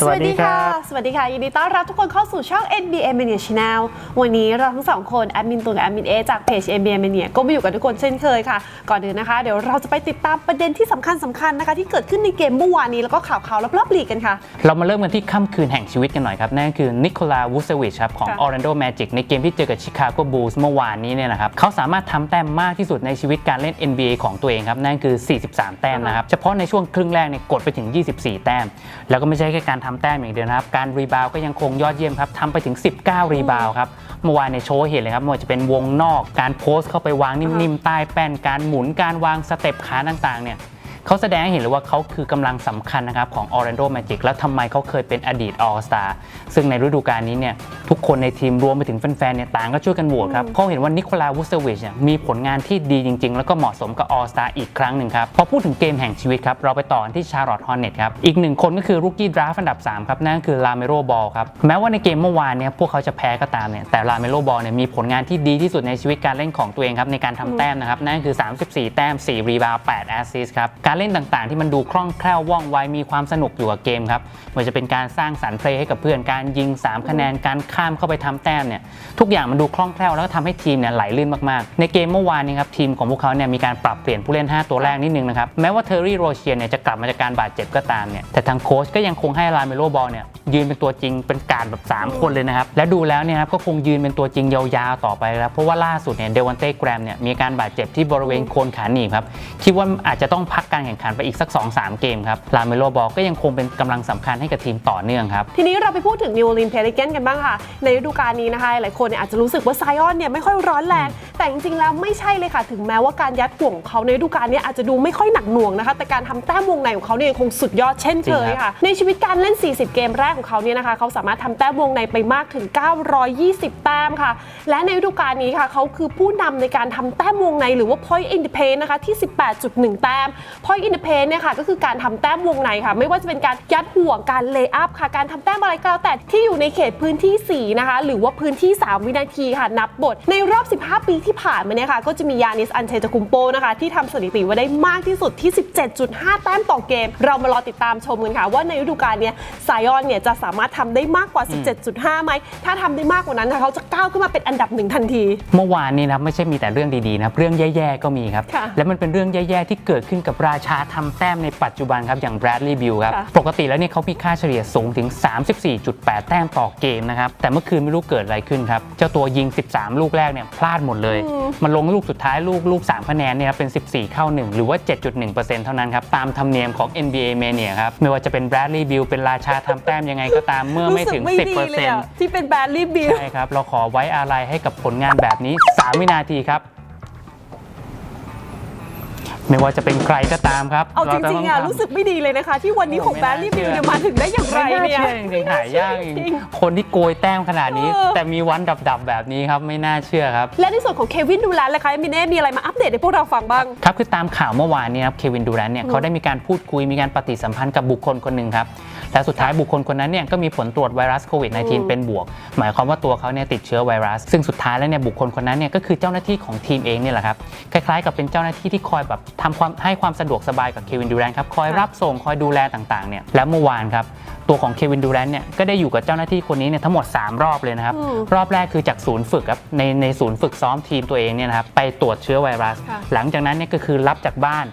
สวัสดีครับสวัสดีค่ะ ยินดีต้อนรับทุกคนเข้าสู่ช่อง NBA Mania Channel วันนี้เราทั้งสองคนแอดมินตุนกับแอดมินเอจากเพจ NBA Mania ก็มาอยู่กับทุกคนเช่นเคยค่ะ ก่อนอื่นนะคะ เดี๋ยวเราจะไปติดตามประเด็นที่สำคัญสำคัญนะคะ ที่เกิดขึ้นในเกมเมื่อวานนี้แล้วก็ข่าวข่าวรอบๆลีกกันค่ะ เรามาเริ่มกันที่ค่ำคืนแห่งชีวิตกันหน่อยครับ นั่นก็คือนิโคลาวูเซวิชครับของค่ะ Orlando Magic ในเกมที่เจอกับชิคาโกบูลส์เมื่อวานนี้เนี่ยนะครับเขาสามารถทำแต้มมากที่สุดในชีวิตการเล่น NBA ของตัวเองครับนั่นคือ 43 แต้มนะครับเฉพาะในช่วงครึ่งแรกเนี่ยกดไปถึง 24 แต้ม แล้วก็ไม่ใช่แค่การทำแต้มอย่างเดียวนะครับ การรีบาวก็ยังคงยอดเยี่ยมครับทำไปถึง 19 รีบาวครับเมื่อวานในโชว์เห็นเลยครับไม่ว่าจะเป็นวงนอก การโพสต์เข้าไปวางนิ่มๆใต้แป้นการหมุนการวางสเต็ปขาต่างๆเนี่ย เขาแสดงให้เห็นเลยว่าเขาคือกำลังสำคัญนะครับของ Orlando Magic แล้วทำไมเขาเคยเป็นอดีต All Star ซึ่งในฤดูกาลนี้เนี่ยทุกคนในทีมรวมไปถึงแฟนๆเนี่ยต่างก็ช่วยกันโหวตครับเพราะเห็นว่านิโคลาวูเซวิชเนี่ยมีผลงานที่ดีจริง ๆ แล้วก็เหมาะสมกับ All Star อีกครั้งหนึ่งครับ พอพูดถึงเกมแห่งชีวิตครับเราไปต่อกันที่ Charlotte Hornets ครับอีกหนึ่งคนก็คือรุกกี้ดราฟอันดับ3ครับนั่นก็คือลาเมโรบอลครับแม้ว่าในเกมเมื่อวานเนี่ยพวกเขาจะแพ้ก็ตามเนี่ยแต่ลาเมโรบอลเนี่ยมีผลงานที่ดีที่สุดในชีวิตการเล่นของตัวเองครับในการทำแต้มนะครับนั่นก็คือ 34 แต้ม4รีบาวด์8แอสซิสครับการเล่นต่างๆ ที่มันดูคล่องแคล่วว่องไวมีความสนุกอยู่กับเกมครับไม่ว่าจะเป็นการสร้างสรรค์เพลย์ให้กับเพื่อนการยิง 3 คะแนนการข้ามเข้าไปทำแต้มเนี่ยทุกอย่างมันดูคล่องแคล่วแล้วก็ทำให้ทีมเนี่ยไหลลื่นมากๆ ในเกมเมื่อวานนี้ครับทีมของพวกเขาเนี่ยมีการปรับเปลี่ยนผู้เล่น 5 ตัวแรกนิดนึงนะครับแม้ว่าเทอร์รี่โรเชียเนี่ยจะกลับมาจากการบาดเจ็บก็ตามเนี่ยแต่ทางโค้ชก็ยังคงให้ลาเมโลบอลเนี่ยยืนเป็นตัวจริงเป็นการแบบ 3 คนเลยนะครับและดูแล้วเนี่ยครับก็คงยืนเป็นตัวจริงยาวๆต่อไปครับเพราะว่าล่าสุดเนี่ยเดวันเต้แกรมเนี่ยมีการบาดเจ็บที่บริเวณโคนขาหนีบครับคิดว่าอาจจะต้องพักการแข่งขันไปอีกสัก 2-3 เกมครับลาเมโลบอลก็ยังคงเป็นกำลังสำคัญให้กับทีมต่อเนื่องครับ ทีนี้เราไปพูดถึงนิว o อ l ลีนเพลิเกนกันบ้างค่ะ ในฤดูกาลนี้นะคะ หลายคนเนี่ยอาจจะรู้สึกว่าไซออนเนี่ยไม่ค่อยร้อนแรง แต่จริงๆแล้วไม่ใช่เลยค่ะ ถึงแม้ว่าการยัดห่วงของเขาในฤดูกาลเนี้อาจจะดูไม่ค่อยหนักหน่วงนะคะ แต่การทำแต้มวงในของเขาเนี่ยยังคงสุดยอดเช่นเคยจริงครับค่ะ ในชีวิตการเล่น 40 เกมแรกของเขาเนี่ยนะคะ เขาสามารถทำแต้มวงในไปมากถึง 920 แต้มค่ะ และในฤดูกาลนี้ค่ะเขาคือผู้นำในการทำแต้มวงในหรือว่า point in the paint นะคะที่ 18.1 แต้ม point in the paint เนี่ยค่ะก็คือการทำแต้มวงในค่ะ ไม่ว่าจะเป็นการยัดห่วงการเลย์อัพค่ะ การทำแต้มอะไรก็แล้วแต่ที่อยู่ในเขตพื้นที่ 4 นะคะ หรือว่าพื้นที่ 3 วินาทีค่ะ นับบท ในรอบ 15 ปีที่ผ่านมาเนี่ยค่ะ ก็จะมียานิสอันเทตคุมโปนะคะ ที่ทำสถิติไว้ได้มากที่สุดที่ 17.5 แต้มต่อเกม เรามารอติดตามชมกันค่ะ ว่าในฤดูกาลเนี้ยไซออนเนี่ยจะสามารถทำได้มากกว่า 17.5 ไหมถ้าทำได้มากกว่านั้นค่ะเขาจะก้าวขึ้นมาเป็นอันดับหนึ่งทันที เมื่อวานนี้นะครับไม่ใช่มีแต่เรื่องดีๆนะครับเรื่องแย่ๆก็มีครับค่ะและมันเป็นเรื่องแย่ๆที่เกิดขึ้นกับราชาทำแต้มในปัจจุบันครับอย่างแบรดลีย์บิลครับค่ะปกติแล้วเนี่ยเขามีค่าเฉลี่ยสูงถึง 34.8 แต้มต่อเกมนะครับ แต่เมื่อคืนไม่รู้เกิดอะไรขึ้นครับ เจ้าตัวยิง 13 ลูกแรกเนี่ยพลาดหมดเลย มันลงลูกสุดท้ายลูกลูก 3 คะแนนเนี่ยครับเป็น 14 เข้า 1 หรือว่า 7.1%เท่านั้นครับ ตามธรรมเนียมของ NBA Mania ครับ ไม่ว่าจะเป็นแบรดลีย์บิลเป็นราชาทำแต้มยังไงก็ตามเมื่อไม่ถึงรู้สึกไม่ดีเลยอะที่เป็นแบรดลีย์บิล10%ใช่ครับเราขอไว้อาลัยให้กับผลงานแบบนี้ 3 วินาทีครับ ไม่ว่าจะเป็นใครก็ตามครับเอาจริงๆอะเาต้รู้สึกไม่ดีเลยนะคะ ที่วันนี้ของแบรดลีย์บิลเนี่ยมาถึงได้อย่างไรไม่น่าเนี่ยเชื่อจริงๆหายากจจริริงงคนที่โกยแต้มขนาดนี้เออแต่มีวันดับๆแบบนี้ครับไม่น่าเชื่อครับ และในส่วนของเควินดูแลนเลยคะมินเน่มีอะไรมาอัปเดตให้พวกเราฟังบ้างครับคือตามข่าวเมื่อวานนี้ครับเควินดูแรนต์เนี่ยเขาได้มีการพูดคุยมีการปฏิสัมพันธ์กับบุคคลคนหนึ่งครับ และสุดท้ายบุคคลคนนั้นเนี่ยก็มีผลตรวจไวรัสโควิดอืม -19 เป็นบวก หมายความว่าตัวเขาเนี่ยติดเชื้อไวรัส ซึ่งสุดท้ายแล้วเนี่ยบุคคลคนนั้นเนี่ยก็คือเจ้าหน้าที่ของทีมเองเนี่ยแหละครับคล้ายๆ กับเป็นเจ้าหน้าที่ที่คอยแบบทำความให้ความสะดวกสบายกับเควินดูแรนต์ครับคอยรับส่งคอยดูแลต่างๆเนี่ยและเมื่อวานครับตัวของเควินดูแรนต์เนี่ยก็ได้อยู่กับเจ้าหน้าที่คนนี้เนี่ยทั้งหมด 3 รอบเลยนะครับอืมรอบแรกคือจากศูนย์ฝึกครับในในศูนย์ฝึกซ้อมทีมตัวเองเนี่ยนะครับไปตรวจเชื้อไวรัสค่ะหลังจากนั้นเนี่ยก็คือรับจากบ้าน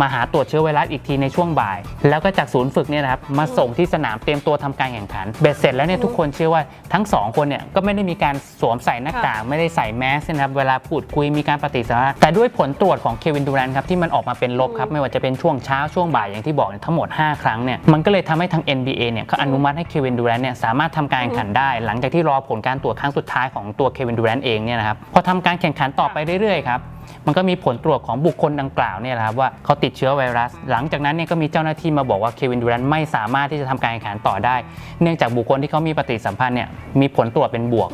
มาหาตรวจเชื้อไวรัสอีกทีในช่วงบ่าย แล้วก็จากศูนย์ฝึกเนี่ยนะครับมาส่งที่สนามเตรียมตัวทำการแข่งขันเบ็ดเสร็จแล้วเนี่ยทุกคนเชื่อว่าทั้งสองคนเนี่ยก็ไม่ได้มีการสวมใส่หน้ากากไม่ได้ใส่แมสนะครับเวลาพูดคุยมีการปฏิสัมพันธ์แต่ด้วยผลตรวจของเควินดูแรนครับที่มันออกมาเป็นลบครับไม่ว่าจะเป็นช่วงเช้าช่วงบ่ายอย่างที่บอกเนี่ยทั้งหมด 5 ครั้งเนี่ยมันก็เลยทำให้ทาง NBA เนี่ยเขาอนุมัติให้เควินดูแรนเนี่ยสามารถทำการแข่งขันได้ หลังจากที่รอผลการตรวจครั้งสุดท้ายของตัวเควินดูแรนเองเนี่ยนะครับพอทำการแข่งขันต่อไปเรื่อยๆครับ มันก็มีผลตรวจของบุคคลดังกล่าวเนี่ยแหละครับว่าเขาติดเชื้อไวรัส หลังจากนั้นเนี่ยก็มีเจ้าหน้าที่มาบอกว่าเควินดูแรนต์ไม่สามารถที่จะทำการแข่งขันต่อได้ เนื่องจากบุคคลที่เขามีปฏิสัมพันธ์เนี่ยมีผลตรวจเป็นบวก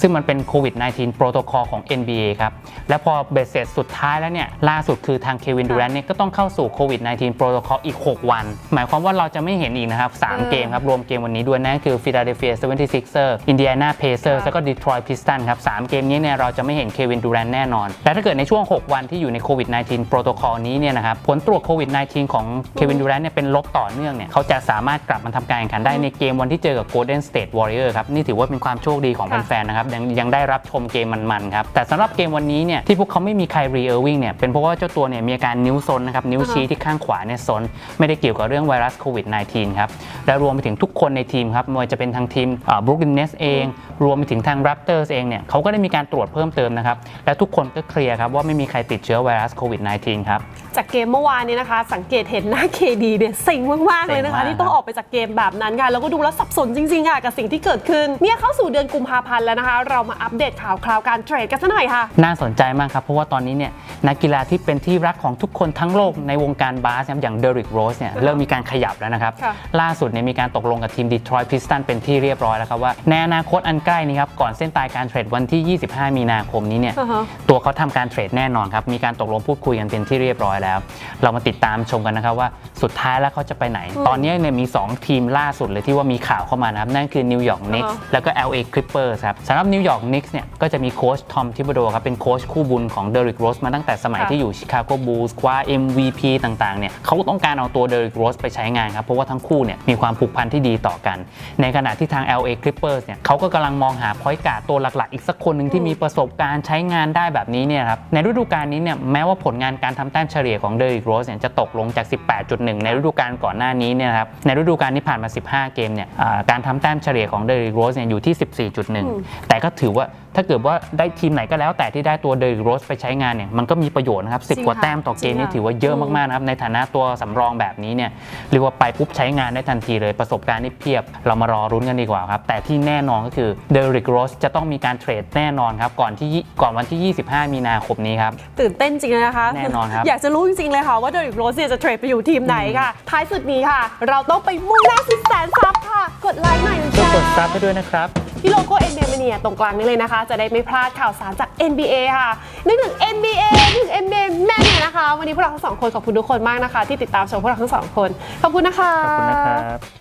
ซึ่งมันเป็นโควิด -19 โปรโตคอลของ NBA ครับและพอเบ็ดเสร็จสุดท้ายแล้วเนี่ยล่าสุดคือทางเควินดูแรนต์เนี่ยก็ต้องเข้าสู่โควิด -19 โปรโตคอลอีก 6 วัน หมายความว่าเราจะไม่เห็นอีกนะครับสามเออเกมครับรวมเกมวันนี้ด้วยนั่นก็คือ Philadelphia 76ers Indiana Pacers ค่ะแล้วก็ Detroit Pistons ครับสามเกมนี้เนี่ยเราจะไม่เห็นเควินดูแรนต์แน่นอนและถ้าเกิดในช่วง6 วันที่อยู่ในโควิด -19 โปรโตคอลนี้เนี่ยนะครับผลตรวจโควิด -19 ของเควินดูแรนต์เนี่ยเป็นลบต่อเนื่องเนี่ยเขาจะสามารถกลับมาทำการแข่งขันได้ในเกมวันที่เจอกับ Golden State Warrior ครับนี่ถือว่าเป็นความโชคดีของค่ะแฟนๆนะครับยังยังได้รับชมเกมมันๆครับแต่สำหรับเกมวันนี้เนี่ยที่พวกเขาไม่มีไครีเออร์วิงเนี่ยเป็นเพราะว่าเจ้าตัวเนี่ยมีอาการนิ้วซนนะครับนิ้วชี้ที่ข้างขวาเนี่ยซนไม่ได้เกี่ยวกับเรื่องไวรัสโควิด -19 ครับและรวมไปถึงทุกคนในทีมครับไม่ว่าจะเป็นทางทีมบรูคลินเนสเอง รวมไปถึงทาง Raptors เองเนี่ยเขาก็ได้มีการตรวจเพิ่มเติมนะครับและทุกคนก็เคลียร์ครับว่าไม่มีใครติดเชื้อไวรัสโควิด -19 ครับ จากเกมเมื่อวานนี้นะคะ สังเกตเห็นหน้าเคดีเนี่ยเซ็งมากๆเลยนะคะ เซ็งมาก ที่ต้องออกไปจากเกมแบบนั้นค่ะแล้วก็ดูแล้วสับสนจริงๆค่ะกับสิ่งที่เกิดขึ้นเนี่ยเข้าสู่เดือนกุมภาพันธ์แล้วนะคะ เรามาอัปเดตข่าวคราวการเทรดกันสักหน่อยค่ะ น่าสนใจมากครับ เพราะว่าตอนนี้เนี่ยนักกีฬาที่เป็นที่รักของทุกคนทั้งโลกในวงการบาสครับอย่างเดริกโรสเนี่ยเริ่มมีการขยับแล้วนะครับ ค่ะ ล่าสุดเนี่ยมีการตกลงกับทีมดีทรอยต์พิสตันเป็นที่เรียบร้อยแล้วครับว่าในอนาคตอันใกล้นี้ครับก่อนเส้นตายการเทรดวันที่ 25 มีนาคมนี้เนี่ย อ่าฮะ ตัวเขาทำการเทรดแน่นอนครับ มีการตกลงพูดคุยกันเป็นที่เรียบร้อยแล้ว เรามาติดตามชมกันนะครับว่าสุดท้ายแล้วเขาจะไปไหน ตอนนี้เนี่ยมี 2 ทีมล่าสุดเลยที่ว่ามีข่าวเข้ามานะครับ นั่นคือนิวยอร์กนิกส์อ่าฮะแล้วก็ LA Clippers ครับสำหรับนิวยอร์กนิกส์เนี่ยก็จะมีโค้ชทอมทิบโดครับเป็นโค้ชคู่บุญของเดริกโรสมาตั้งแต่สมัยค่ะที่อยู่ชิคาโกบูลส์คว้า MVP ต่างๆเนี่ยเขาต้องการเอาตัวเดริกโรสไปใช้งานครับเพราะว่าทั้งคู่เนี่ยมีความผูกพันที่ดีต่อกัน ในขณะที่ทาง LA Clippers เนี่ยเขาก็กำลังมองหาพอยต์การ์ดตัวหลักๆ อีกสักคนหนึ่งที่มีประสบการณ์ใช้งานได้แบบนี้เนี่ยครับในฤดูกาลนี้เนี่ยแม้ว่าผลงานการทำแต้มเฉลี่ยของเดริกโรสเนี่ยจะตกลงจาก 18.1 ในฤดูกาลก่อนหน้านี้เนี่ยนะครับในฤดูกาลที่ผ่านมา 15 เกมเนี่ยอ่าการทำแต้มเฉลี่ยของเดริกโรสเนี่ยอยู่ที่ 14.1 แต่ก็ถือว่าถ้าเกิดว่าได้ทีมไหนก็แล้วแต่ที่ได้ตัวเดริกโรสไปใช้งานเนี่ยมันก็มีประโยชน์นะครับจริง10กว่าค่ะแต้มต่อเกมจริงนี่ค่ะถือว่าเยอะมากๆนะครับในฐานะตัวสำรองแบบนี้เนี่ยเรียกว่าไปปุ๊บใช้งานได้ทันทีเลยประสบการณ์นี่เพียบ เรามารอรุ้นกันดีกว่าครับแต่ที่แน่นอนก็คือเดริกโรสจะต้องมีการเทรดแน่นอนครับก่อนที่ก่อนวันที่ 25 มีนาคมนี้ครับตื่นเต้นจริงเลยนะคะแน่นอนครับอยากจะรู้จริงๆเลยค่ะว่าเดริกโรสเนี่ยจะเทรดไปอยู่ทีมไหนค่ะท้ายสุดนี้ค่ะ เราต้องไปมุ่งหน้าสุดแสนซับค่ะ กดไลค์หน่อยนะช่วยจ๊ะกดซับให้ด้วยนะครับ ที่โลโก้ NBA Mania ตรงกลางนี้เลยนะคะ จะได้ไม่พลาดข่าวสารจาก NBA ค่ะนึกถึง NBA นึกถึง NBA Mania นะคะ วันนี้พวกเราทั้งสองคนขอบคุณทุกคนมากนะคะ ที่ติดตามชมพวกเราทั้งสองคน ขอบคุณนะคะขอบคุณนะครับ